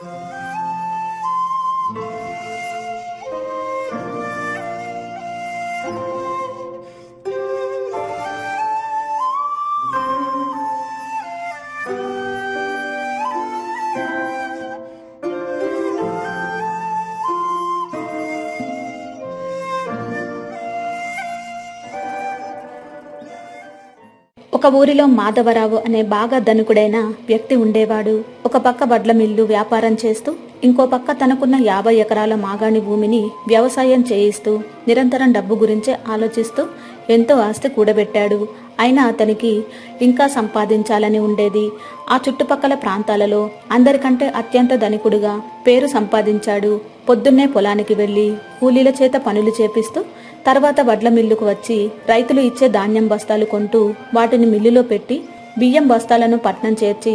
ఒక ఊరిలో మాధవరావు అనే బాగా ధనుకుడైన వ్యక్తి ఉండేవాడు. ఒక పక్క వడ్ల మిల్లు వ్యాపారం చేస్తూ ఇంకో పక్క తనకున్న యాభై ఎకరాల మాగాణి భూమిని వ్యవసాయం చేయిస్తూ నిరంతరం డబ్బు గురించే ఆలోచిస్తూ ఎంతో ఆస్తి కూడబెట్టాడు. అయినా అతనికి ఇంకా సంపాదించాలని ఉండేది. ఆ చుట్టుపక్కల ప్రాంతాలలో అందరికంటే అత్యంత ధనికుడుగా పేరు సంపాదించాడు. పొద్దున్నే పొలానికి వెళ్ళి కూలీల చేత పనులు చేపిస్తూ తర్వాత వడ్ల మిల్లుకు వచ్చి రైతులు ఇచ్చే ధాన్యం బస్తాలు కొంటూ వాటిని మిల్లులో పెట్టి బియ్యం బస్తాలను పట్నం చేర్చి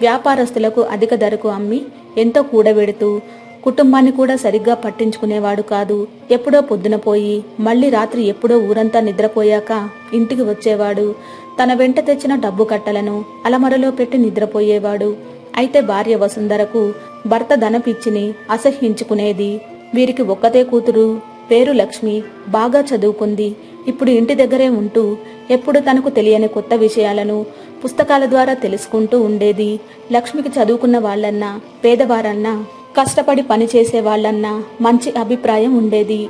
వ్యాపారస్తులకు అధిక ధరకు అమ్మి ఎంతో కూడబెడుతూ కుటుంబాన్ని కూడా సరిగ్గా పట్టించుకునేవాడు కాదు. ఎప్పుడో పొద్దున పోయి మళ్ళీ రాత్రి ఎప్పుడో ఊరంతా నిద్రపోయాక ఇంటికి వచ్చేవాడు. తన వెంట తెచ్చిన డబ్బు కట్టలను అలమరలో పెట్టి నిద్రపోయేవాడు. అయితే భార్య వసుంధరకు భర్త ధనపిచ్చిని అసహ్యించుకునేది. వీరికి ఒక్కతే కూతురు. పేరు లక్ష్మి బాగా చదువుకుంది. ఇప్పుడు ఇంటి దగ్గరే ఉంటూ ఎప్పుడు తనకు తెలియని కొత్త విషయాలను పుస్తకాల ద్వారా తెలుసుకుంటూ ఉండేది. లక్ష్మికి చదువుకున్న వాళ్ళన్నా పేదవారన్నా కష్టపడి పని చేసే వాళ్ళన్నా మంచి అభిప్రాయం ఉండేది.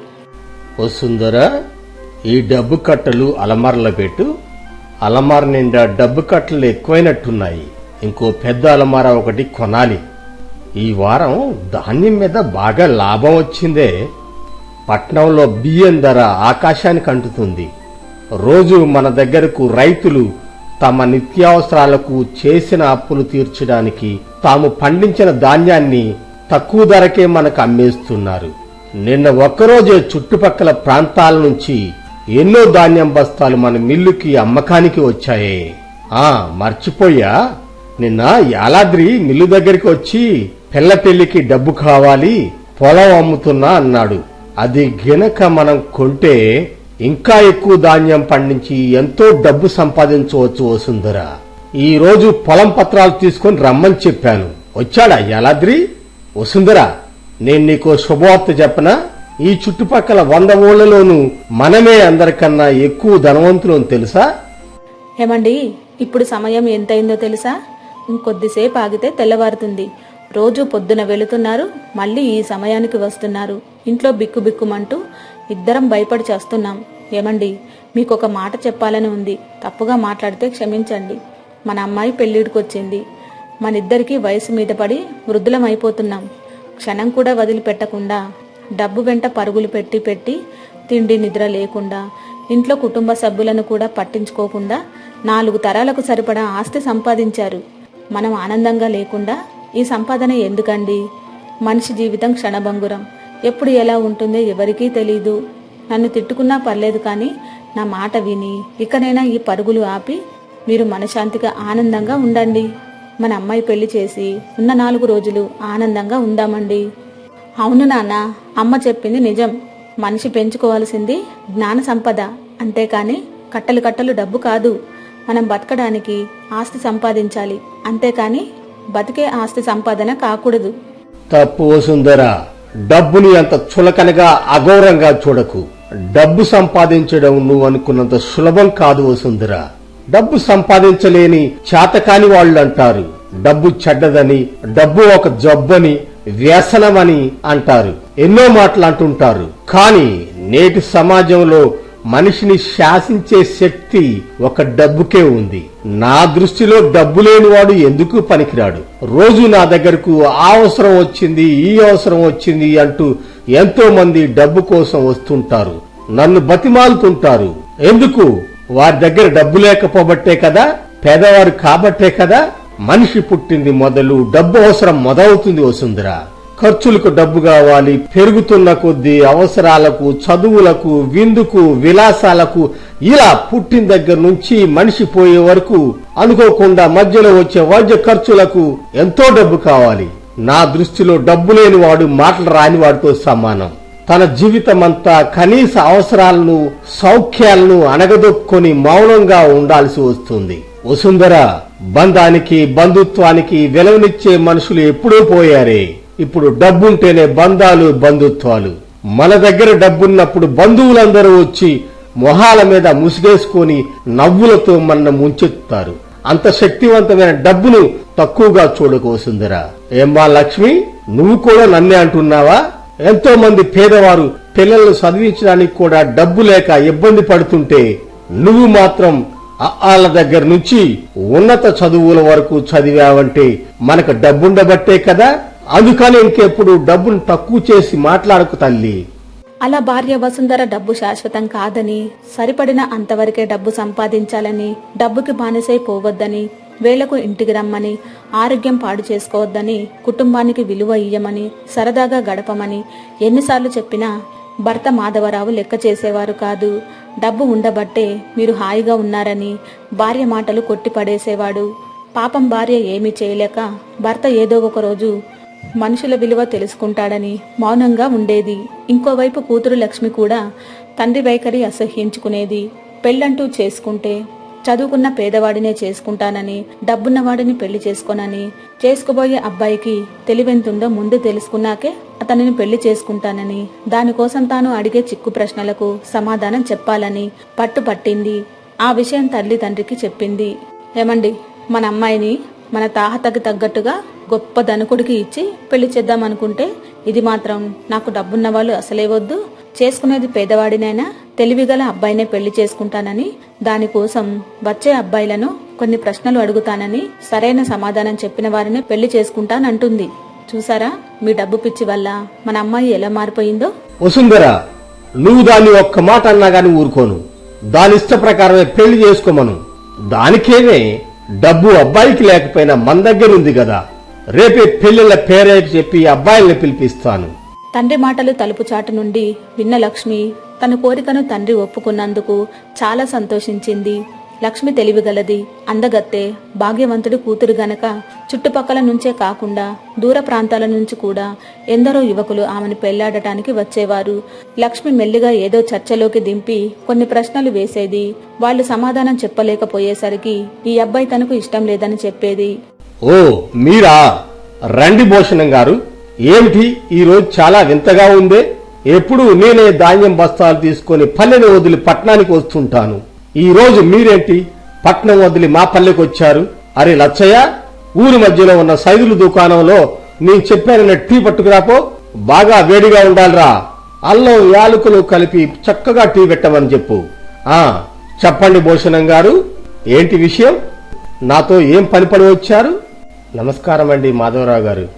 వసుందరా ఈ డబ్బు కట్టలు అలమారలో పెట్టు. అలమార నిండా డబ్బు కట్టలు ఎక్కువైనట్టున్నాయి. ఇంకో పెద్ద అలమార ఒకటి కొనాలి. ఈ వారం ధాన్యం మీద బాగా లాభం వచ్చిందే. పట్నంలో బియ్యం ధర ఆకాశానికి అంటుతుంది. రోజు మన దగ్గరకు రైతులు తమ నిత్యావసరాలకు చేసిన అప్పులు తీర్చడానికి తాము పండించిన ధాన్యాన్ని తక్కువ ధరకే మనకు అమ్మేస్తున్నారు. నిన్న ఒక్కరోజే చుట్టుపక్కల ప్రాంతాల నుంచి ఎన్నో ధాన్యం బస్తాలు మన మిల్లుకి అమ్మకానికి వచ్చాయే. ఆ మర్చిపోయా? నిన్న యాలాద్రి మిల్లు దగ్గరికి వచ్చి పిల్ల పెళ్ళికి డబ్బు కావాలి పొలం అమ్ముతున్నా అన్నాడు. అది గినక మనం కొంటే ఇంకా ఎక్కువ ధాన్యం పండించి ఎంతో డబ్బు సంపాదించవచ్చు వసుంధర ఈ రోజు పొలం పత్రాలు తీసుకొని రమ్మని చెప్పాను. వచ్చాడా యలాద్రి? వసుంధర నేను నీకు శుభవార్త చెప్పనా? ఈ చుట్టుపక్కల వంద ఊళ్ళలోనూ మనమే అందరికన్నా ఎక్కువ ధనవంతులు తెలుసా? ఏమండి ఇప్పుడు సమయం ఎంతైందో తెలుసా? ఇంకొద్దిసేపు ఆగితే తెల్లవారుతుంది. రోజు పొద్దున వెళుతున్నారు మళ్ళీ ఈ సమయానికి వస్తున్నారు. ఇంట్లో బిక్కుబిక్కుమంటూ ఇద్దరం భయపడి చేస్తున్నాం. ఏమండి మీకు ఒక మాట చెప్పాలని ఉంది. తప్పుగా మాట్లాడితే క్షమించండి. మన అమ్మాయి పెళ్ళిడికొచ్చింది. మనిద్దరికీ వయసు మీద పడి వృద్ధులం అయిపోతున్నాం క్షణం కూడా వదిలిపెట్టకుండా డబ్బు వెంట పరుగులు పెట్టి పెట్టి తిండి నిద్ర లేకుండా ఇంట్లో కుటుంబ సభ్యులను కూడా పట్టించుకోకుండా నాలుగు తరాలకు సరిపడా ఆస్తి సంపాదించారు. మనం ఆనందంగా లేకుండా ఈ సంపాదన ఎందుకండి? మనిషి జీవితం క్షణభంగురం. ఎప్పుడు ఎలా ఉంటుందో ఎవరికీ తెలీదు. నన్ను తిట్టుకున్నా పర్లేదు కానీ నా మాట విని ఇకనైనా ఈ పరుగులు ఆపి మీరు మనశాంతిగా ఆనందంగా ఉండండి. మన అమ్మాయి పెళ్ళి చేసి ఉన్న నాలుగు రోజులు ఆనందంగా ఉందామండి. అవును నాన్న అమ్మ చెప్పింది నిజం. మనిషి పెంచుకోవాల్సింది జ్ఞాన సంపద. అంతేకాని కట్టలు కట్టలు డబ్బు కాదు. మనం బతకడానికి ఆస్తి సంపాదించాలి. అంతేకాని బతికే ఆస్తి సంపాదన కాకూడదు. తప్పు ఓ సుందర డబ్బుని అంత చులకనగా అగౌరవంగా చూడకు. డబ్బు సంపాదించడం నువ్వు అనుకున్నంత సులభం కాదు ఓ సుందర. డబ్బు సంపాదించలేని చేతకాని వాళ్ళు అంటారు. డబ్బు చెడ్డదని డబ్బు ఒక జబ్బని వ్యసనమని అంటారు. ఎన్నో మాటలు అంటుంటారు. కానీ నేటి సమాజంలో మనిషిని శాసించే శక్తి ఒక డబ్బుకే ఉంది. నా దృష్టిలో డబ్బు లేనివాడు ఎందుకు పనికిరాడు? రోజు నా దగ్గరకు ఆ అవసరం వచ్చింది ఈ అవసరం వచ్చింది అంటూ ఎంతో మంది డబ్బు కోసం వస్తుంటారు. నన్ను బతిమాలుతుంటారు. ఎందుకు? వారి దగ్గర డబ్బు లేకపోబట్టే కదా? పేదవారు కాబట్టే కదా? మనిషి పుట్టింది మొదలు డబ్బు అవసరం మొదలవుతుంది వసుంధరా. ఖర్చులకు డబ్బు కావాలి పెరుగుతున్న కొద్దీ అవసరాలకు చదువులకు విందుకు విలాసాలకు ఇలా పుట్టిన దగ్గర నుంచి మనిషి పోయే వరకు అనుకోకుండా మధ్యలో వచ్చే వైద్య ఖర్చులకు ఎంతో డబ్బు కావాలి. నా దృష్టిలో డబ్బు లేని వాడు మాటలు రాని వాడితో సమానం. తన జీవితమంతా కనీస అవసరాలను సౌఖ్యాలను అణగదొక్కొని మౌనంగా ఉండాల్సి వస్తుంది. వసుంధర బంధానికి బంధుత్వానికి విలువనిచ్చే మనుషులు ఎప్పుడూ పోయారే? ఇప్పుడు డబ్బుంటేనే బంధాలు బంధుత్వాలు. మన దగ్గర డబ్బున్నప్పుడు బంధువులందరూ వచ్చి మొహాల మీద ముసుగేసుకొని నవ్వులతో మన ముంచెత్తారు అంత శక్తివంతమైన డబ్బును తక్కువగా చూడకోసుందిరా. ఏమ్మా లక్ష్మి నువ్వు కూడా నన్నే అంటున్నావా? ఎంతో మంది పేదవారు పిల్లలను చదివించడానికి కూడా డబ్బు లేక ఇబ్బంది పడుతుంటే నువ్వు మాత్రం వాళ్ళ దగ్గర నుంచి ఉన్నత చదువుల వరకు చదివావంటే మనకు డబ్బుండబట్టే కదా? అందుకని ఇంకెప్పుడు డబ్బును తక్కువ చేసి మాట్లాడకు తల్లి. అలా భార్య వసుంధర డబ్బు శాశ్వతం కాదని సరిపడిన అంతవరకే డబ్బు సంపాదించాలని డబ్బుకి బానిసై పోవద్దని వేళకు ఇంటికి రమ్మని ఆరోగ్యం పాడు చేసుకోవద్దని కుటుంబానికి విలువ ఇయ్యమని సరదాగా గడపమని ఎన్నిసార్లు చెప్పినా భర్త మాధవరావు లెక్క చేసేవారు కాదు. డబ్బు ఉండబట్టే మీరు హాయిగా ఉన్నారని భార్య మాటలు కొట్టిపడేసేవాడు. పాపం భార్య ఏమీ చేయలేక భర్త ఏదో ఒక రోజు మనుషుల విలువ తెలుసుకుంటాడని మౌనంగా ఉండేది. ఇంకోవైపు కూతురు లక్ష్మి కూడా తండ్రి వైఖరి అసహ్యించుకునేది. పెళ్ళంటూ చేసుకుంటే చదువుకున్న పేదవాడినే చేసుకుంటానని డబ్బున్నవాడిని పెళ్ళి చేసుకోనని చేసుకోబోయే అబ్బాయికి తెలివెంతుందో ముందు తెలుసుకున్నాకే అతనిని పెళ్ళి చేసుకుంటానని దానికోసం తాను అడిగే చిక్కు ప్రశ్నలకు సమాధానం చెప్పాలని పట్టుపట్టింది. ఆ విషయం తల్లి తండ్రికి చెప్పింది. ఏమండి మన అమ్మాయిని మన తాహతకి తగ్గట్టుగా గొప్ప ధనకుడికి ఇచ్చి పెళ్ళి చేద్దాం అనుకుంటే ఇది మాత్రం నాకు డబ్బున్న వాళ్ళు అసలే వద్దు. చేసుకునేది పేదవాడినైనా తెలివిగల అబ్బాయినే పెళ్ళి చేసుకుంటానని దానికోసం వచ్చే అబ్బాయిలను కొన్ని ప్రశ్నలు అడుగుతానని సరైన సమాధానం చెప్పిన వారినే పెళ్ళి చేసుకుంటానంటుంది. చూసారా? మీ డబ్బు పిచ్చి వల్ల మన అమ్మాయి ఎలా మారిపోయిందో? వసుంధర నువ్వు దాన్ని ఒక్క మాట అన్నా గాని ఊరుకోను. దాని ఇష్ట ప్రకారమే పెళ్ళి చేసుకోమను. దానికేమే డబ్బు అబ్బాయికి లేకపోయినా మన దగ్గర ఉంది కదా. రేపే పెళ్ళిళ్ళ పేరేకి చెప్పి అబ్బాయిల్ని పిలిపిస్తాను. తండ్రి మాటలు తలుపు చాటు నుండి విన్న లక్ష్మి తన కోరికను తండ్రి ఒప్పుకున్నందుకు చాలా సంతోషించింది. లక్ష్మి తెలివిగలది అందగత్తే భాగ్యవంతుడి కూతురు గనక చుట్టుపక్కల నుంచే కాకుండా దూర ప్రాంతాల నుంచి కూడా ఎందరో యువకులు ఆమెను పెళ్ళాడటానికి వచ్చేవారు. లక్ష్మి మెల్లిగా ఏదో చర్చలోకి దింపి కొన్ని ప్రశ్నలు వేసేది వాళ్ళు సమాధానం చెప్పలేకపోయేసరికి ఈ అబ్బాయి తనకు ఇష్టం లేదని చెప్పేది. ఓ మీరా? రండి భూషణం గారు. ఏమిటి? ఈ రోజు చాలా వింతగా ఉందే. ఎప్పుడు నేనే ధాన్యం బస్తాలు తీసుకొని పల్లెని వదిలి పట్నానికి వస్తుంటాను. ఈరోజు మీరేంటి పట్నం వదిలి మా పల్లెకి వచ్చారు? అరే లచ్చయ్య ఊరి మధ్యలో ఉన్న సైదులు దుకాణంలో నేను చెప్పానన్న టీ పట్టుకురాపో బాగా వేడిగా ఉండాలిరా. అల్లం యాలకులు కలిపి చక్కగా టీ పెట్టమని చెప్పు. ఆ చెప్పండి భూషణం గారు. ఏంటి విషయం? నాతో ఏం పని పని వచ్చారు? నమస్కారం అండి మాధవరావు గారు.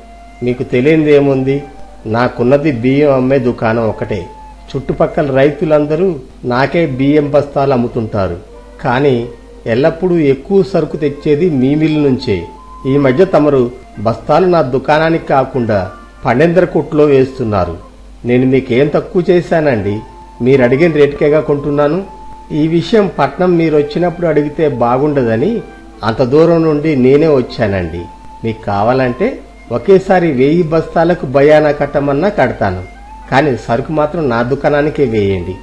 మీకు తెలియంది ఏముంది? నాకున్నది బియ్యం అమ్మే దుకాణం ఒకటే. చుట్టుపక్కల రైతులందరూ నాకే బియ్యం బస్తాలు అమ్ముతుంటారు. కానీ ఎల్లప్పుడూ ఎక్కువ సరుకు తెచ్చేది మీ మిల్లు నుంచే. ఈ మధ్య తమరు బస్తాలు నా దుకాణానికి కాకుండా పండేంద్ర కొట్టులో వేస్తున్నారు. నేను మీకేం తక్కువ చేశానండి? మీరు అడిగిన రేటుకేగా కొంటున్నాను? ఈ విషయం పట్నం మీరు వచ్చినప్పుడు అడిగితే బాగుండదని అంత దూరం నుండి నేనే వచ్చానండి. మీకు కావాలంటే ఒకేసారి వెయ్యి బస్తాలకు బయానా కట్టమన్నా కడతాను. కానీ సరుకు మాత్రం నా దుకాణానికే వేయండి.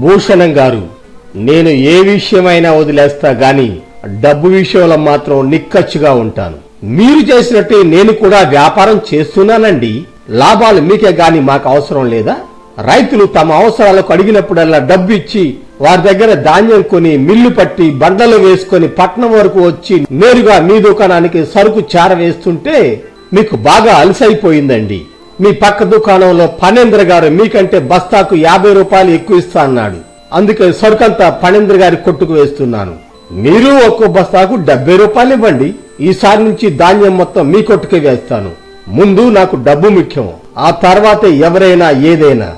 భూషణం గారు నేను ఏ విషయమైనా వదిలేస్తా గాని డబ్బు విషయంలో మాత్రం నిక్కచ్చుగా ఉంటాను. మీరు చేసినట్టే నేను కూడా వ్యాపారం చేస్తున్నానండి. లాభాలు మీకే గాని మాకు అవసరం లేదా? రైతులు తమ అవసరాలకు అడిగినప్పుడల్లా డబ్బు ఇచ్చి వారి దగ్గర ధాన్యం కొని మిల్లు పట్టి బండలు వేసుకొని పట్నం వరకు వచ్చి నేరుగా మీ దుకాణానికి సరుకు చేరవేస్తుంటే మీకు బాగా అలసైపోయిందండి. మీ పక్క దుకాణంలో పనేంద్ర గారు మీకంటే బస్తాకు యాభై రూపాయలు ఎక్కువ ఇస్తా అన్నాడు. అందుకే సరుకంతా పనేంద్ర గారి కొట్టుకు వేస్తున్నాను. మీరు ఒక్కో బస్తాకు డెబ్బై రూపాయలు ఇవ్వండి. ఈసారి నుంచి ధాన్యం మొత్తం మీ కొట్టుకే వేస్తాను. ముందు నాకు డబ్బు ముఖ్యం. ఆ తర్వాతే ఎవరైనా ఏదైనా.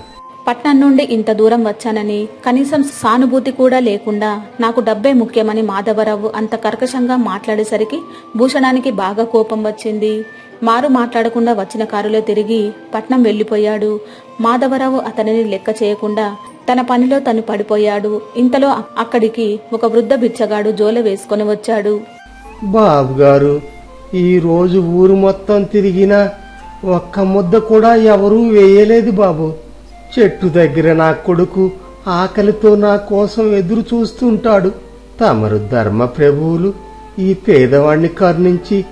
పట్నం నుండి ఇంత దూరం వచ్చానని కనీసం సానుభూతి కూడా లేకుండా నాకు డబ్బే ముఖ్యమని మాధవరావు అంత కర్కశంగా మాట్లాడేసరికి భూషణానికి బాగా కోపం వచ్చింది. మారు మాట్లాడకుండా వచ్చిన కారులో తిరిగి పట్నం వెళ్ళిపోయాడు మాధవరావు అతనిని లెక్క చేయకుండా తన పనిలో తను పడిపోయాడు. ఇంతలో అక్కడికి ఒక వృద్ధ బిచ్చగాడు జోల వేసుకొని వచ్చాడు. బాబు గారు ఈ రోజు ఊరు మొత్తం తిరిగినా ఒక్క ముద్ద కూడా ఎవరూ వేయలేదు బాబు. చెట్టు దగ్గర నా కొడుకు ఆకలితో నా కోసం ఎదురు చూస్తుంటాడు. తమరు ధర్మ ప్రభువులు ఈ పేదవాణ్ణి కరుణించి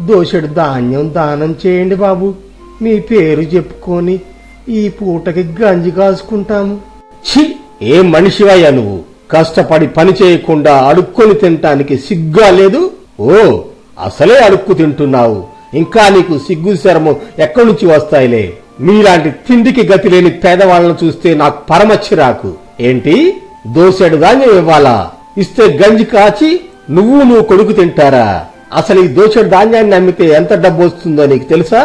దోషుడు ధాన్యం దానం చేయండి బాబు. మీ పేరు చెప్పుకొని ఈ పూటకి గంజి కాసుకుంటాము ఛీ! ఏ మనిషివయ్యా నువ్వు? కష్టపడి పని చేయకుండా అడుక్కొని తినటానికి సిగ్గా లేదు? ఓ అసలే అడుక్కు తింటున్నావు. ఇంకా నీకు సిగ్గు శరము ఎక్కడి నుంచి వస్తాయిలే? మీలాంటి తిండికి గతి లేని పేదవాళ్ళను చూస్తే నాకు పరమచ్చిరాకు ఏంటి? దోసెడు ధాన్యం ఇవ్వాలా? ఇస్తే గంజి కాచి నువ్వు నువ్వు కొడుకు తింటారా? అసలు ఈ దోసెడు ధాన్యాన్ని అమ్మితే ఎంత డబ్బు వస్తుందో నీకు తెలుసా?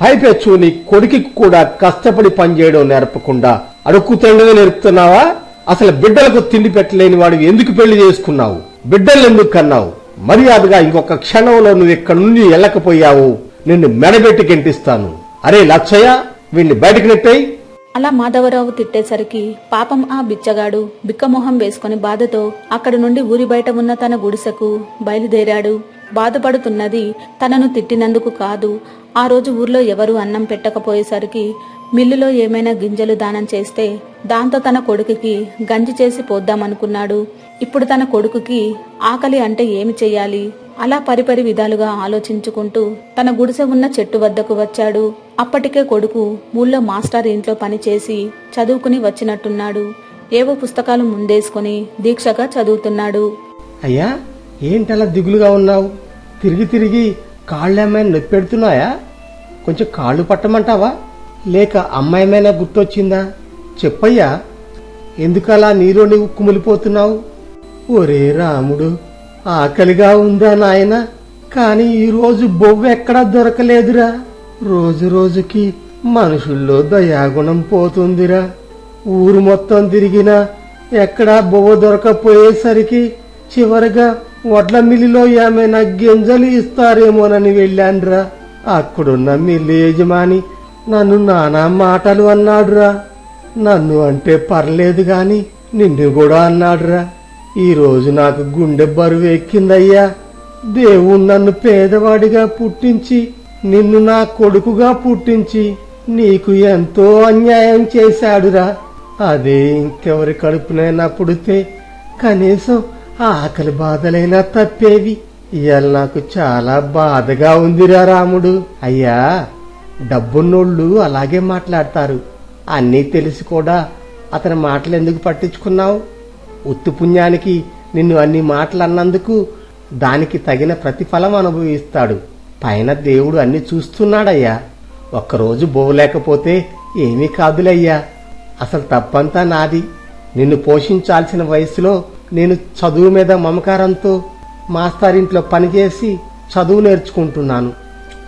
పైపెచ్చు నీ కొడుకుకి కూడా కష్టపడి పనిచేయడం నేర్పకుండా అడుక్కు తినడమే నేర్పుతున్నావా? అసలు బిడ్డలకు తిండి పెట్టలేని వాడు ఎందుకు పెళ్ళి చేసుకున్నావు? బిడ్డలు ఎందుకు కన్నావు? మర్యాదగా ఇంకొక క్షణంలో నువ్వు ఇక్కడి నుండి వెళ్ళకపోయావు. నిన్ను మెడబెట్టి గెంటిస్తాను. అరే లచ్చయ్య వీణ్ణి బయటకు నెట్టాయి. అలా మాధవరావు తిట్టేసరికి పాపం ఆ బిచ్చగాడు బిక్కమొహం వేసుకుని బాధతో అక్కడి నుండి ఊరి బయట ఉన్న తన గుడిసెకు బయలుదేరాడు. బాధపడుతున్నది తనను తిట్టినందుకు కాదు. ఆ రోజు ఊర్లో ఎవరు అన్నం పెట్టకపోయేసరికి మిల్లులో ఏమైనా గింజలు దానం చేస్తే దాంతో తన కొడుకుకి గంజి చేసి పోద్దామనుకున్నాడు. ఇప్పుడు తన కొడుకుకి ఆకలి అంటే ఏమి చెయ్యాలి అలా పరిపరి విధాలుగా ఆలోచించుకుంటూ తన గుడిసె ఉన్న చెట్టు వద్దకు వచ్చాడు. అప్పటికే కొడుకు ఊళ్ళో మాస్టర్ ఇంట్లో పనిచేసి చదువుకుని వచ్చినట్టున్నాడు. ఏవో పుస్తకాలు ముందేసుకుని దీక్షగా చదువుతున్నాడు. అయ్యా ఏంటలా దిగులుగా ఉన్నావు? తిరిగి తిరిగి కాళ్ళేమైనా నొప్పి పెడుతున్నాయా కొంచెం కాళ్ళు పట్టమంటావా? లేక అమ్మాయిమైనా గుర్తొచ్చిందా? చెప్పయ్యా. ఎందుకలా నీలో నీవు కుమిలిపోతున్నావు? ఒరే రాముడు ఆకలిగా ఉందా నాయన? కాని ఈరోజు బొవ్వెక్కడా బొవ్వ ఎక్కడా దొరకలేదురా. రోజు రోజుకి మనుషుల్లో దయాగుణం పోతుందిరా. ఊరు మొత్తం తిరిగినా ఎక్కడా బొవ్వ దొరకపోయేసరికి చివరిగా వడ్ల మిల్లిలో ఏమైనా గింజలు ఇస్తారేమోనని వెళ్ళాన్రా. అక్కడున్న మిల్లు యజమాని నన్ను నానా మాటలు అన్నాడురా. నన్ను అంటే పర్లేదు గాని నిన్ను కూడా అన్నాడురా. ఈరోజు నాకు గుండె బరువు ఎక్కిందయ్యా. దేవుడు నన్ను పేదవాడిగా పుట్టించి నిన్ను నా కొడుకుగా పుట్టించి నీకు ఎంతో అన్యాయం చేశాడురా. అదే ఇంకెవరి కడుపునైనా పుడితే కనీసం ఆకలి బాధలైనా తప్పేవి. ఇవాళ నాకు చాలా బాధగా ఉందిరా రాముడు. అయ్యా డబ్బున్నోళ్ళు అలాగే మాట్లాడతారు. అన్నీ తెలిసి కూడా అతని మాటలు ఎందుకు పట్టించుకున్నావు? ఉత్తు పుణ్యానికి నిన్ను అన్ని మాటలు అన్నందుకు దానికి తగిన ప్రతిఫలం అనుభవిస్తాడు. పైన దేవుడు అన్ని చూస్తున్నాడయ్యా. ఒక్కరోజు బోవలేకపోతే ఏమీ కాదులయ్యా. అసలు తప్పంతా నాది. నిన్ను పోషించాల్సిన వయసులో నేను చదువు మీద మమకారంతో మాస్తారింట్లో పనిచేసి చదువు నేర్చుకుంటున్నాను.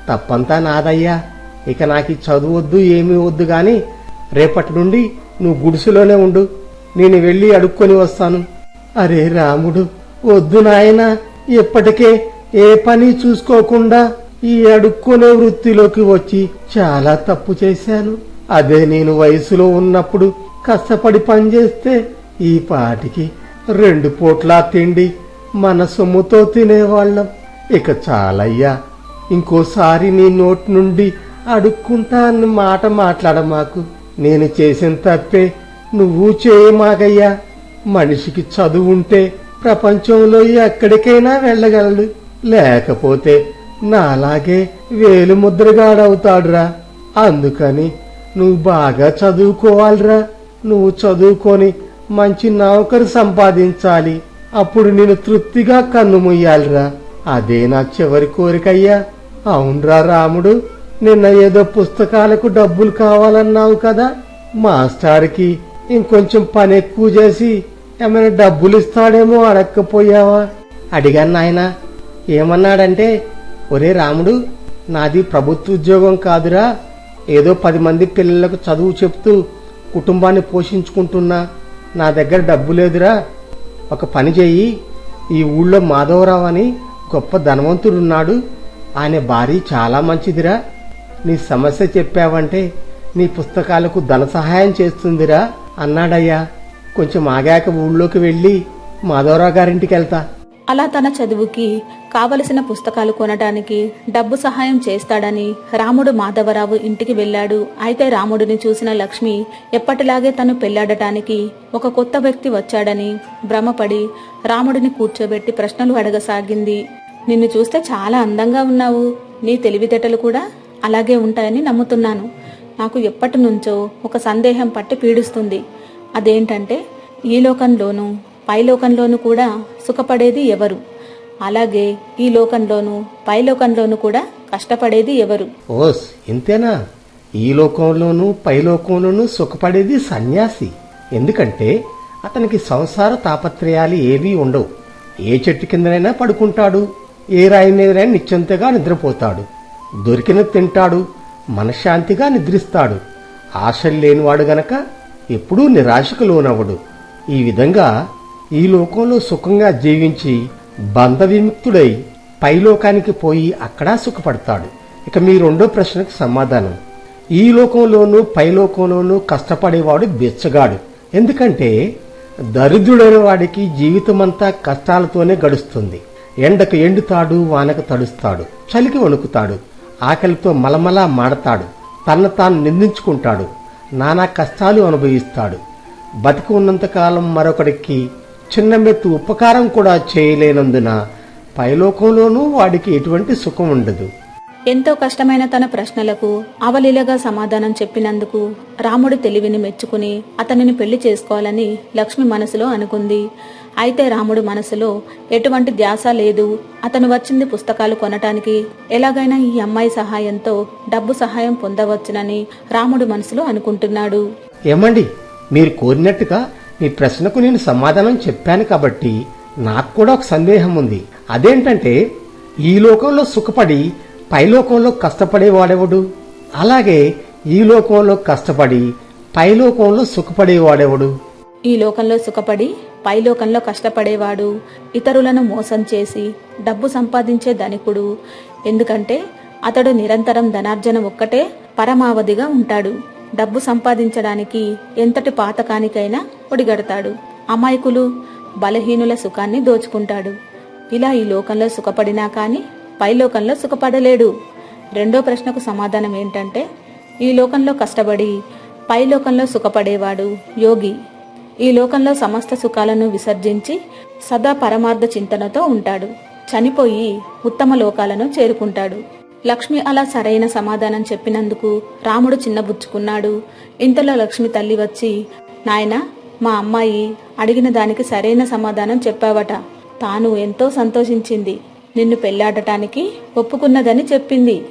తప్పంతా నాదయ్యా. ఇక నాకు చదువు వద్దు ఏమీ వద్దు గాని రేపటి నుండి నువ్వు గుడిసెలోనే ఉండు. నేను వెళ్ళి అడుక్కొని వస్తాను. అరే రాముడు వద్దు నాయనా. ఇప్పటికే ఏ పని చూసుకోకుండా ఈ అడుక్కునే వృత్తిలోకి వచ్చి చాలా తప్పు చేశాను. అదే నేను వయసులో ఉన్నప్పుడు కష్టపడి పనిచేస్తే ఈ పాటికి రెండు పూట్లా తిండి మన సొమ్ముతో తినేవాళ్ళం. ఇక చాలయ్యా ఇంకోసారి నీ నోటి నుండి అడుక్కుంటా అన్న మాట మాట్లాడమాకు. నేను చేసిన తప్పే నువ్వు చేయమాగయ్యా. మనిషికి చదువుంటే ప్రపంచంలో ఎక్కడికైనా వెళ్ళగలడు. లేకపోతే నాలాగే వేలు ముద్రగాడవుతాడురా. అందుకని నువ్వు బాగా చదువుకోవాలిరా. నువ్వు చదువుకొని మంచి నౌకరు సంపాదించాలి. అప్పుడు నేను తృప్తిగా కన్నుమూయాలిరా అదే నా చివరి కోరికయ్యా. అవునరా రాముడు నిన్న ఏదో పుస్తకాలకు డబ్బులు కావాలన్నావు కదా. మాస్టార్కి ఇంకొంచెం పని ఎక్కువ చేసి ఏమైనా డబ్బులు ఇస్తాడేమో అడక్కపోయావా? అడిగాను నాయనా. ఏమన్నాడంటే ఒరే రాముడు నాది ప్రభుత్వ ఉద్యోగం కాదురా. ఏదో పది మంది పిల్లలకు చదువు చెప్తూ కుటుంబాన్ని పోషించుకుంటున్నా. నా దగ్గర డబ్బు లేదురా. ఒక పని చెయ్యి ఈ ఊళ్ళో మాధవరావు అని గొప్ప ధనవంతుడున్నాడు. ఆయన భార్య చాలా మంచిదిరా. నీ సమస్య చెప్పావంటే నీ పుస్తకాలకు ధన సహాయం చేస్తుందిరా అన్నాడయ్యా. కొంచెం ఆగాక ఊళ్ళోకి వెళ్ళి మాధవరావు గారింటికి వెళ్తా. అలా తన చదువుకి కావలసిన పుస్తకాలు కొనడానికి డబ్బు సహాయం చేస్తాడని రాముడు మాధవరావు ఇంటికి వెళ్ళాడు. అయితే రాముడిని చూసిన లక్ష్మి ఎప్పటిలాగే తను పెళ్ళాడటానికి ఒక కొత్త వ్యక్తి వచ్చాడని భ్రమపడి రాముడిని కూర్చోబెట్టి ప్రశ్నలు అడగసాగింది. నిన్ను చూస్తే చాలా అందంగా ఉన్నావు. నీ తెలివితేటలు కూడా అలాగే ఉంటాయని నమ్ముతున్నాను. నాకు ఎప్పటి నుంచో ఒక సందేహం పట్టి పీడిస్తుంది. అదేంటంటే ఈ లోకంలోనూ పైలోకంలోనూ కూడా సుఖపడేది ఎవరు? అలాగే ఈ లోకంలోనూ పైలోకంలోనూ కూడా కష్టపడేది ఎవరు? ఓస్ ఇంతేనా? ఈ లోకంలోనూ పైలోకంలోనూ సుఖపడేది సన్యాసి. ఎందుకంటే అతనికి సంసార తాపత్రయాలు ఏవీ ఉండవు. ఏ చెట్టు కిందనైనా పడుకుంటాడు. ఏ రాయి మీదనైనా నిశ్చంతగా నిద్రపోతాడు. దొరికిన తింటాడు. మనశ్శాంతిగా నిద్రిస్తాడు. ఆశలు లేనివాడు గనక ఎప్పుడూ నిరాశకు లోనవ్వడు. ఈ విధంగా ఈ లోకంలో సుఖంగా జీవించి బంధ విముక్తుడై పైలోకానికి పోయి అక్కడా సుఖపడతాడు. ఇక మీ రెండో ప్రశ్నకు సమాధానం. ఈ లోకంలోనూ పైలోకంలోనూ కష్టపడేవాడు బిచ్చగాడు. ఎందుకంటే దరిద్రుడైన వాడికి జీవితమంతా కష్టాలతోనే గడుస్తుంది. ఎండకు ఎండుతాడు వానకు తడుస్తాడు చలికి వణుకుతాడు ఆకలితో మలమలా మాడతాడు తన తాను నిందించుకుంటాడు నానా కష్టాలు అనుభవిస్తాడు. బతికి ఉన్నంతకాలం మరొకడికి చిన్న మెత్తు ఉపకారం కూడా చేయలేనందున పైలోకంలోనూ వాడికి ఎటువంటి సుఖం ఉండదు. ఎంతో కష్టమైన తన ప్రశ్నలకు అవలీలగా సమాధానం చెప్పినందుకు రాముడు తెలివిని మెచ్చుకుని అతనిని పెళ్ళి చేసుకోవాలని లక్ష్మి మనసులో అనుకుంది. అయితే రాముడు మనసులో ఎటువంటి ధ్యాస లేదు. అతను వచ్చింది పుస్తకాలు కొనటానికి. ఎలాగైనా ఈ అమ్మాయి సహాయంతో డబ్బు సహాయం పొందవచ్చునని రాముడు మనసులో అనుకుంటున్నాడు. ఏమండి మీరు కోరినట్టుగా ఈ ప్రశ్నకు నేను సమాధానం చెప్పాను కాబట్టి నాకు కూడా ఒక సందేహం ఉంది. అదేంటంటే ఈ లోకంలో సుఖపడి పైలోకంలో కష్టపడేవాడెవడు అలాగే ఈ లోకంలో కష్టపడి పైలోకంలో సుఖపడేవాడెవడు ఈ లోకంలో సుఖపడి పైలోకంలో కష్టపడేవాడు ఇతరులను మోసం చేసి డబ్బు సంపాదించే ధనికుడు. ఎందుకంటే అతడు నిరంతరం ధనార్జన ఒక్కటే పరమావధిగా ఉంటాడు. డబ్బు సంపాదించడానికి ఎంతటి పాతకానికైనా ఒడిగడతాడు. అమాయకులు బలహీనుల సుఖాన్ని దోచుకుంటాడు. ఇలా ఈ లోకంలో సుఖపడినా కాని పై లోకంలో సుఖపడలేడు. రెండో ప్రశ్నకు సమాధానం ఏంటంటే ఈ లోకంలో కష్టపడి పై లోకంలో సుఖపడేవాడు యోగి. ఈ లోకంలో సమస్త సుఖాలను విసర్జించి సదా పరమార్థ చింతనతో ఉంటాడు. చనిపోయి ఉత్తమ లోకాలను చేరుకుంటాడు. లక్ష్మి అలా సరైన సమాధానం చెప్పినందుకు రాముడు చిన్నబుచ్చుకున్నాడు ఇంతలో లక్ష్మి తల్లి వచ్చి నాయన మా అమ్మాయి అడిగిన దానికి సరైన సమాధానం చెప్పావట. తాను ఎంతో సంతోషించింది. నిన్ను పెళ్ళాడటానికి ఒప్పుకున్నదని చెప్పింది.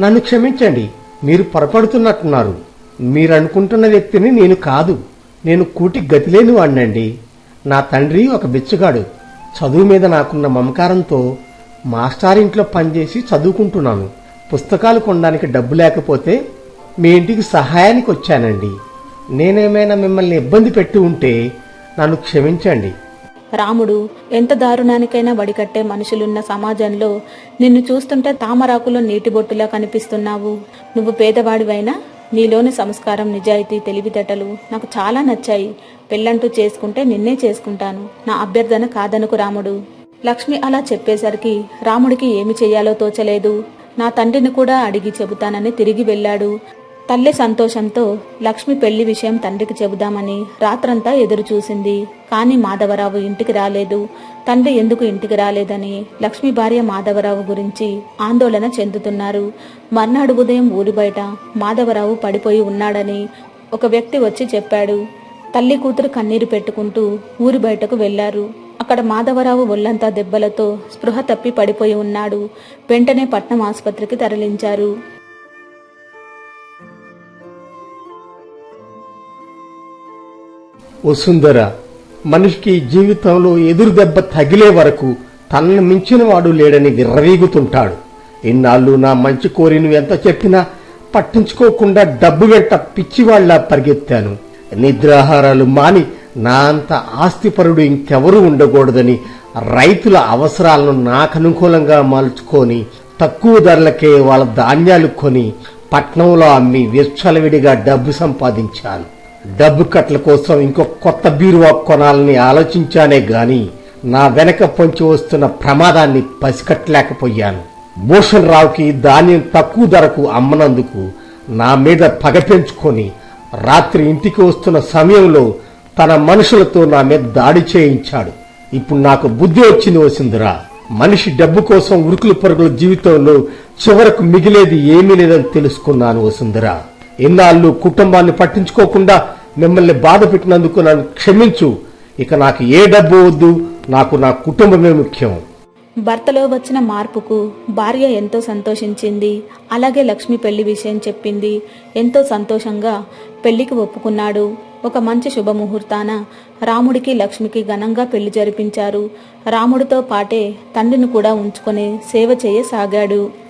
నన్ను క్షమించండి. మీరు పొరపడుతున్నట్టున్నారు. మీరు అనుకుంటున్న వ్యక్తిని నేను కాదు. నేను కూటి గతిలేని వాణ్ణండి. నా తండ్రి ఒక బిచ్చగాడు. చదువు మీద నాకున్న మమకారంతో మాస్టారింట్లో పనిచేసి చదువుకుంటున్నాను. పుస్తకాలు కొనడానికి డబ్బు లేకపోతే మీ ఇంటికి సహాయానికి వచ్చానండి. నేనేమైనా మిమ్మల్ని ఇబ్బంది పెట్టి ఉంటే నన్ను క్షమించండి. రాముడు ఎంత దారుణానికైనా వడికట్టే మనుషులున్న సమాజంలో నిన్ను చూస్తుంటే తామరాకులో నీటి బొట్టులా కనిపిస్తున్నావు. నువ్వు పేదవాడివైనా నీలోని సంస్కారం నిజాయితీ తెలివితేటలు నాకు చాలా నచ్చాయి. పెళ్ళంటూ చేసుకుంటే నిన్నే చేసుకుంటాను. నా అభ్యర్థన కాదనుకు రాముడు. లక్ష్మి అలా చెప్పేసరికి రాముడికి ఏమి చెయ్యాలో తోచలేదు. నా తండ్రిని కూడా అడిగి చెబుతానని తిరిగి వెళ్ళాడు. తల్లి సంతోషంతో లక్ష్మి పెళ్ళి విషయం తండ్రికి చెబుదామని రాత్రంతా ఎదురుచూసింది కానీ మాధవరావు ఇంటికి రాలేదు. తండ్రి ఎందుకు ఇంటికి రాలేదని లక్ష్మి భార్య మాధవరావు గురించి ఆందోళన చెందుతున్నారు. మర్నాడు ఉదయం ఊరి బయట మాధవరావు పడిపోయి ఉన్నాడని ఒక వ్యక్తి వచ్చి చెప్పాడు. తల్లి కూతురు కన్నీరు పెట్టుకుంటూ ఊరి బయటకు వెళ్ళారు అక్కడ మాధవరావు ఒళ్ళంతా దెబ్బలతో స్పృహ తప్పి పడిపోయి ఉన్నాడు. వెంటనే పట్నం ఆసుపత్రికి తరలించారు. వసుంధర మనిషికి జీవితంలో ఎదురు దెబ్బ తగిలే వరకు తనను మించిన వాడు లేడని విర్రవీగుతుంటాడు. ఇన్నాళ్ళు నా మంచి కోరి ఎంత చెప్పినా పట్టించుకోకుండా డబ్బు వెంట పిచ్చివాళ్ళా పరిగెత్తాను. నిద్రాహారాలు మాని నా అంత ఆస్తిపరుడు ఇంకెవరూ ఉండకూడదని రైతుల అవసరాలను నాకు అనుకూలంగా మలుచుకొని తక్కువ ధరలకే వాళ్ళ ధాన్యాలు కొని పట్నంలో అమ్మి విచ్చలవిడిగా డబ్బు సంపాదించాను. డబ్బు కట్ల కోసం ఇంకో కొత్త బీరువా కొనాలని ఆలోచించానే గాని నా వెనక పొంచి వస్తున్న ప్రమాదాన్ని పసికట్టలేకపోయాను. భూషణ్ రావుకి ధాన్యం తక్కువ ధరకు అమ్మనందుకు నా మీద పగ పెంచుకొని రాత్రి ఇంటికి వస్తున్న సమయంలో తన మనుషులతో నా మీద దాడి చేయించాడు. ఇప్పుడు నాకు బుద్ధి వచ్చింది వసిందిరా మనిషి డబ్బు కోసం ఉరుకులు పరుగుల జీవితంలో చివరకు మిగిలేది ఏమీ లేదని తెలుసుకున్నాను వసుంధరా ఇన్నాళ్ళు కుటుంబాన్ని పట్టించుకోకుండా మిమ్మల్ని బాధ పెట్టినందుకు నన్ను క్షమించు. ఇక నాకు ఏ డబ్బు వద్దు నాకు నా కుటుంబమే ముఖ్యం. భర్తలో వచ్చిన మార్పుకు భార్య ఎంతో సంతోషించింది. అలాగే లక్ష్మి పెళ్ళి విషయం చెప్పింది. ఎంతో సంతోషంగా పెళ్ళికి ఒప్పుకున్నాడు. ఒక మంచి శుభముహూర్తాన రాముడికి లక్ష్మికి ఘనంగా పెళ్ళి జరిపించారు. రాముడితో పాటే తండ్రిని కూడా ఉంచుకొని సేవ చేయసాగాడు.